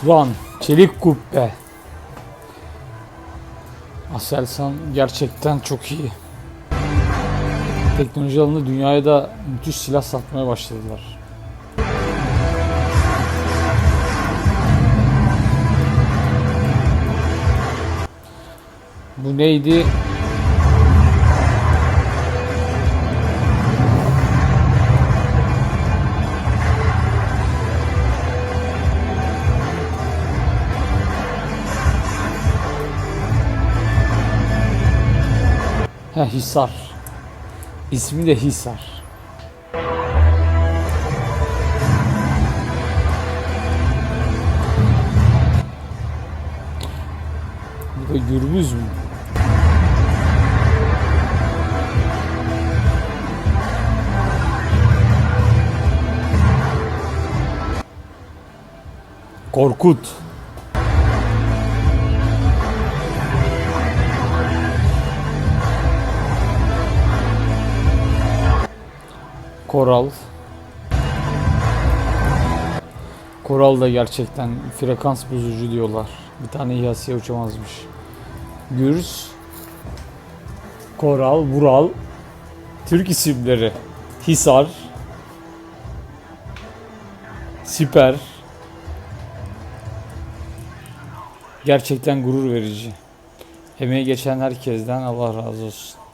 Turan, Çelik Kubbe. Aselsan gerçekten çok iyi. Teknoloji alanında dünyaya da müthiş silah satmaya başladılar. Bu neydi? He Hisar. İsmi de Hisar. Bu da gürbüz mü? Korkut. Koral. Koral da gerçekten frekans bozucu diyorlar. Bir tane İHA'siye uçamazmış. Gürs, Koral, Vural, Türk isimleri. Hisar, Siper. Gerçekten gurur verici. Emeği geçen herkesten Allah razı olsun.